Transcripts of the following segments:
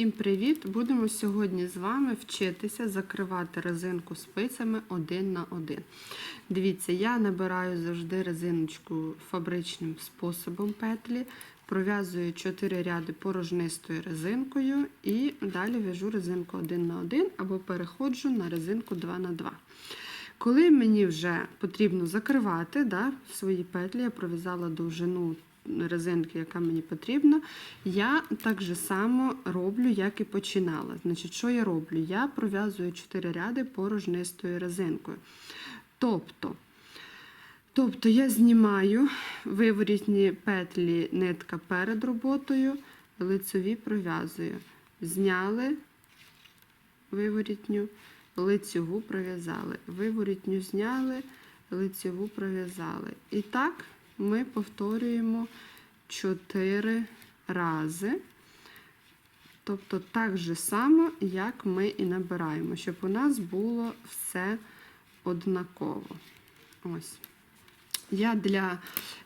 Всім привіт! Будемо сьогодні з вами вчитися закривати резинку спицями один на один. Дивіться, я набираю завжди резиночку фабричним способом петлі, пров'язую 4 ряди порожнистою резинкою і далі в'яжу резинку один на один або переходжу на резинку 2 на 2 Коли мені вже потрібно закривати да, свої петлі, я пров'язала довжину резинки, яка мені потрібна, я так же само роблю, як і починала. Значить, що я роблю? Я пров'язую 4 ряди порожнистою резинкою. Тобто, тобто я знімаю виворітні петлі нитка перед роботою, лицеві пров'язую. Зняли виворітню, лицеву пров'язали. Виворітню зняли, лицеву пров'язали. І так ми повторюємо 4 рази. Тобто так же само, як ми і набираємо, щоб у нас було все однаково. Ось. Я для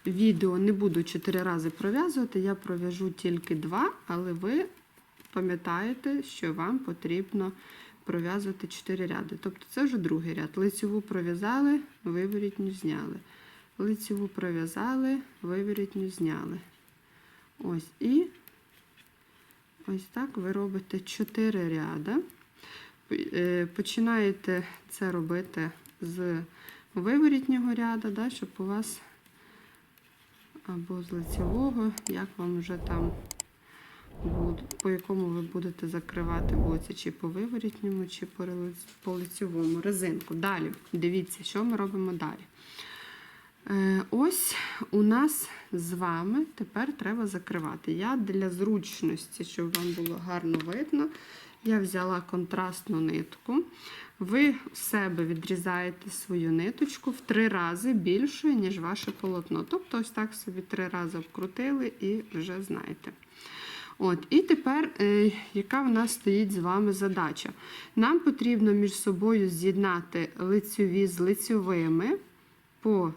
відео не буду 4 рази пров'язувати, я пров'яжу тільки 2, але ви пам'ятаєте, що вам потрібно пров'язувати 4 ряди. Тобто це вже другий ряд. Лицеву пров'язали, виворітню зняли лицеву пров'язали, виворітню зняли. Ось і ось так ви робите 4 ряда. Е, починаєте це робити з виворітнього ряду, да, щоб у вас або з лицевого, як вам вже там по якому ви будете закривати боці, чи по виворітньому, чи по лицевому резинку. Далі, дивіться, що ми робимо далі. Е, ось у нас з вами тепер треба закривати. Я для зручності, щоб вам було гарно видно, я взяла контрастну нитку. Ви в себе відрізаєте свою ниточку в три рази більшою, ніж ваше полотно. Тобто, ось так собі три рази обкрутили і вже знаєте. От, І тепер, е, яка в нас стоїть з вами задача? Нам потрібно між собою з'єднати лицьові з лицьовими по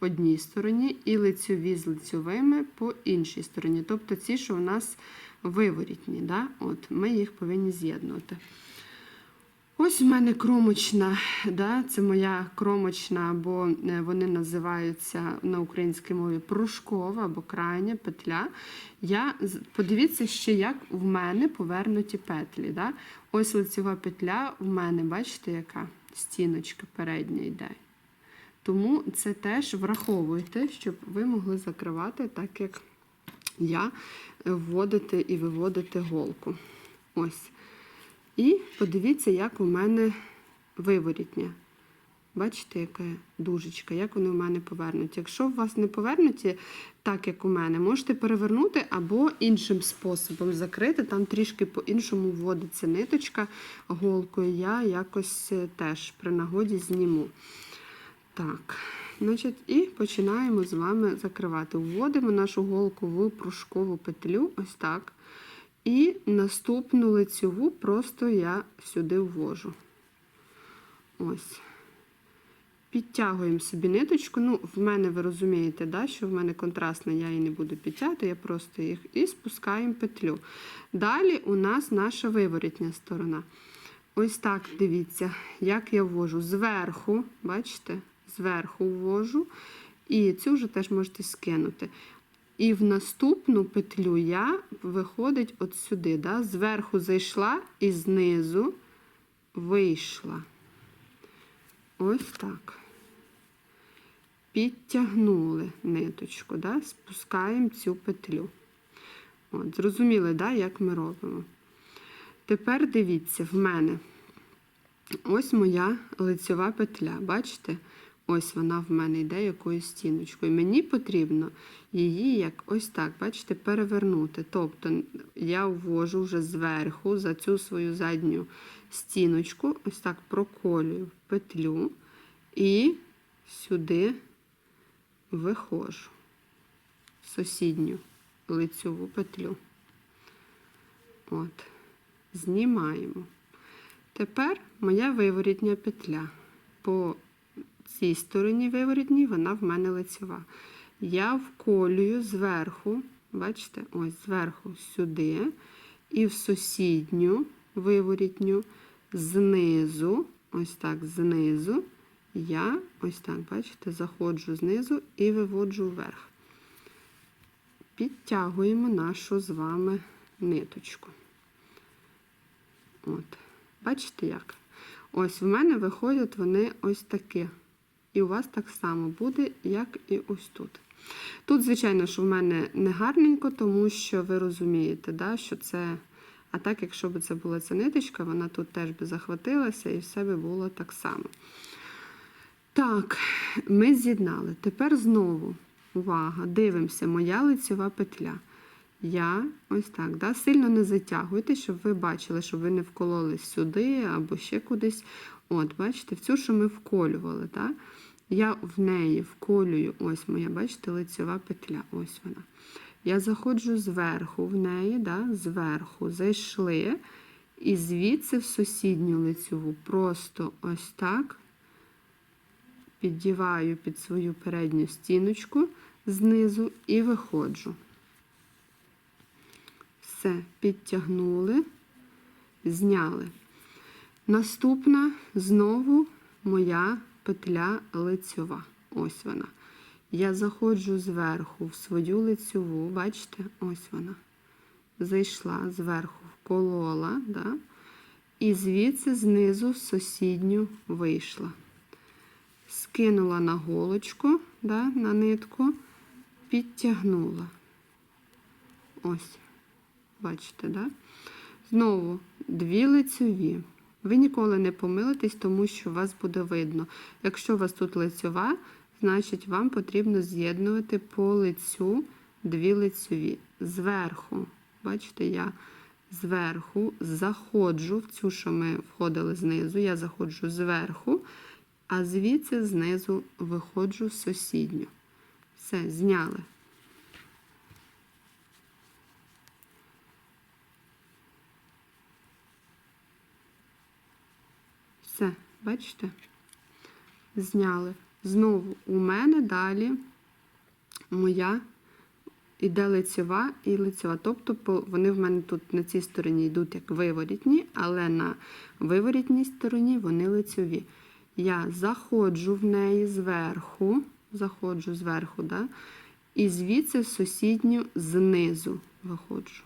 одній стороні, і лицьові з лицьовими по іншій стороні. Тобто ці, що у нас виворітні, да? От, ми їх повинні з'єднувати. Ось у мене кромочна, да, це моя кромочна, або е, вони називаються на українській мові пружкова або крайня петля. Я, Подивіться ще, як в мене повернуті петлі. Да? Ось лицева петля в мене, бачите, яка стіночка передня йде. Тому це теж враховуйте, щоб ви могли закривати, так як я вводити і виводити голку. Ось. І подивіться, як у мене виворітня. Бачите, яка дужечка, як вони у мене повернуті. Якщо у вас не повернуті, так як у мене, можете перевернути або іншим способом закрити. Там трішки по-іншому вводиться ниточка голкою. Я якось е, теж при нагоді зніму. Так, значить, і починаємо з вами закривати. Вводимо нашу голку в пружкову петлю, ось так. І наступну лицьову просто я сюди ввожу. Ось. Підтягуємо собі ниточку. Ну, в мене, ви розумієте, да, що в мене контрастна, я її не буду підтягувати, я просто їх і спускаємо петлю. Далі у нас наша виворітня сторона. Ось так, дивіться, як я ввожу зверху, бачите? Зверху ввожу, і цю вже теж можете скинути. І в наступну петлю я виходить от сюди. Да? Зверху зайшла і знизу вийшла. Ось так. Підтягнули ниточку, да? спускаємо цю петлю. От, Зрозуміли, да, як ми робимо. Тепер дивіться, в мене ось моя лицьова петля. Бачите? Ось вона в мене йде якоюсь стіночкою. Мені потрібно її як ось так, бачите, перевернути. Тобто я ввожу вже зверху за цю свою задню стіночку, ось так проколюю петлю і сюди виходжу сусідню лицьову петлю. От, знімаємо. Тепер моя виворітня петля. по цій стороні виворотній, вона в мене лицева. Я вколюю зверху, бачите, ось зверху сюди. і в сусідню виворітню знизу, ось так, знизу, я ось так, бачите, заходжу знизу і виводжу вверх. Підтягуємо нашу з вами ниточку. От. Бачите як? Ось в мене виходять вони ось такі. І у вас так само буде, як і ось тут. Тут, звичайно, що в мене не гарненько, тому що ви розумієте, да, що це. А так, якщо б це була ця ниточка, вона тут теж би захватилася і все би було так само. Так, ми з'єднали. Тепер знову, увага, дивимося, моя лицьова петля. Я ось так, да, сильно не затягуйте, щоб ви бачили, щоб ви не вкололись сюди або ще кудись. От, бачите, в цю, що ми вколювали, так? Я в неї вколюю, ось моя, бачите, лицьова петля, ось вона. Я заходжу зверху в неї, да, зверху зайшли, і звідси в сусідню лицьову просто ось так піддіваю під свою передню стіночку знизу і виходжу. Все, підтягнули, зняли. Наступна знову моя петля лицьова. Ось вона. Я заходжу зверху в свою лицьову, бачите, ось вона. Зайшла зверху, вколола, да? і звідси знизу в сусідню вийшла. Скинула на голочку, да, на нитку, підтягнула. Ось, бачите, да? Знову дві лицьові. Ви ніколи не помилитесь, тому що вас буде видно. Якщо у вас тут лицьова, значить вам потрібно з'єднувати по лицю дві лицьові. Зверху, бачите, я зверху заходжу в цю, що ми входили знизу, я заходжу зверху, а звідси знизу виходжу сусідню. Все, зняли. Все, бачите? Зняли. Знову у мене далі моя іде лицьова і лицьова. Тобто вони в мене тут на цій стороні йдуть як виворітні, але на виворітній стороні вони лицьові. Я заходжу в неї зверху, заходжу зверху, да? і звідси сусідню знизу виходжу.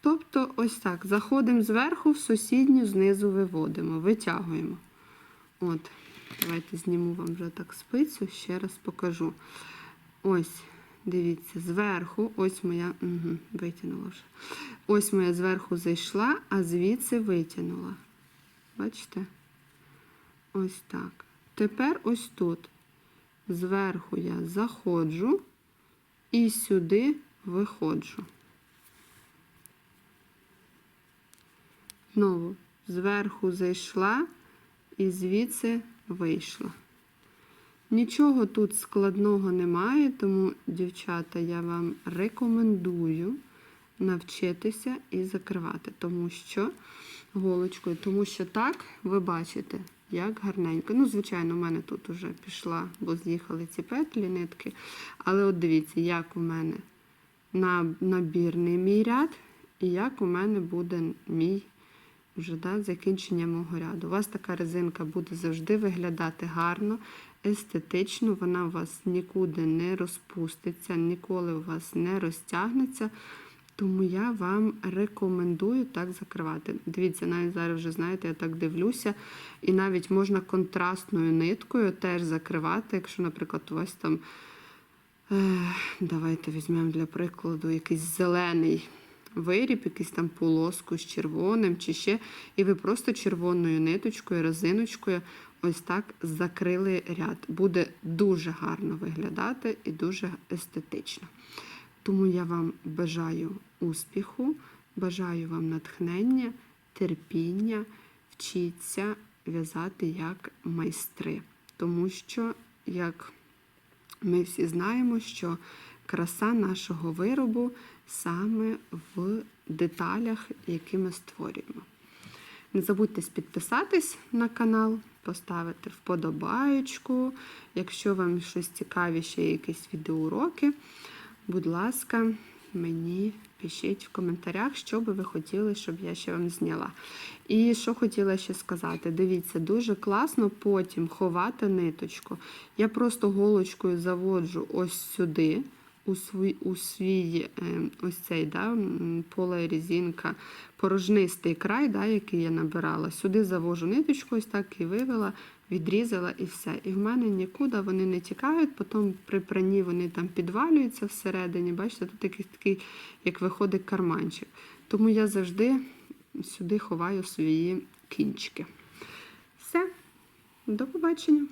Тобто, ось так. Заходимо зверху, в сусідню знизу виводимо, витягуємо. От, давайте зніму вам вже так спицю, ще раз покажу. Ось, дивіться, зверху, ось моя, угу, витягнула вже. Ось моя зверху зайшла, а звідси витягнула. Бачите? Ось так. Тепер ось тут. Зверху я заходжу і сюди виходжу. Знову зверху зайшла і звідси вийшла. Нічого тут складного немає, тому, дівчата, я вам рекомендую навчитися і закривати, тому що голочкою, тому що так ви бачите, як гарненько. Ну, звичайно, у мене тут вже пішла, бо з'їхали ці петлі, нитки. Але от дивіться, як у мене набірний мій ряд, і як у мене буде мій вже да, закінчення мого ряду. У вас така резинка буде завжди виглядати гарно, естетично, вона у вас нікуди не розпуститься, ніколи у вас не розтягнеться. Тому я вам рекомендую так закривати. Дивіться, навіть зараз вже, знаєте, я так дивлюся, і навіть можна контрастною ниткою теж закривати, якщо, наприклад, у вас там, е, давайте візьмемо для прикладу, якийсь зелений виріб, якийсь там полоску з червоним чи ще, і ви просто червоною ниточкою, резиночкою ось так закрили ряд. Буде дуже гарно виглядати і дуже естетично. Тому я вам бажаю успіху, бажаю вам натхнення, терпіння, вчіться в'язати як майстри. Тому що, як ми всі знаємо, що краса нашого виробу саме в деталях, які ми створюємо. Не забудьте підписатись на канал, поставити вподобаєчку. Якщо вам щось цікавіше, якісь відеоуроки, будь ласка, мені пишіть в коментарях, що би ви хотіли, щоб я ще вам зняла. І що хотіла ще сказати, дивіться, дуже класно потім ховати ниточку. Я просто голочкою заводжу ось сюди, у свій, у свій е, ось цей да, м, полерезинка, порожнистий край, да, який я набирала. Сюди завожу ниточку, ось так і вивела, відрізала і все. І в мене нікуди вони не тікають, потім при пранні вони там підвалюються всередині. Бачите, тут якийсь такий, як виходить карманчик. Тому я завжди сюди ховаю свої кінчики. Все, до побачення.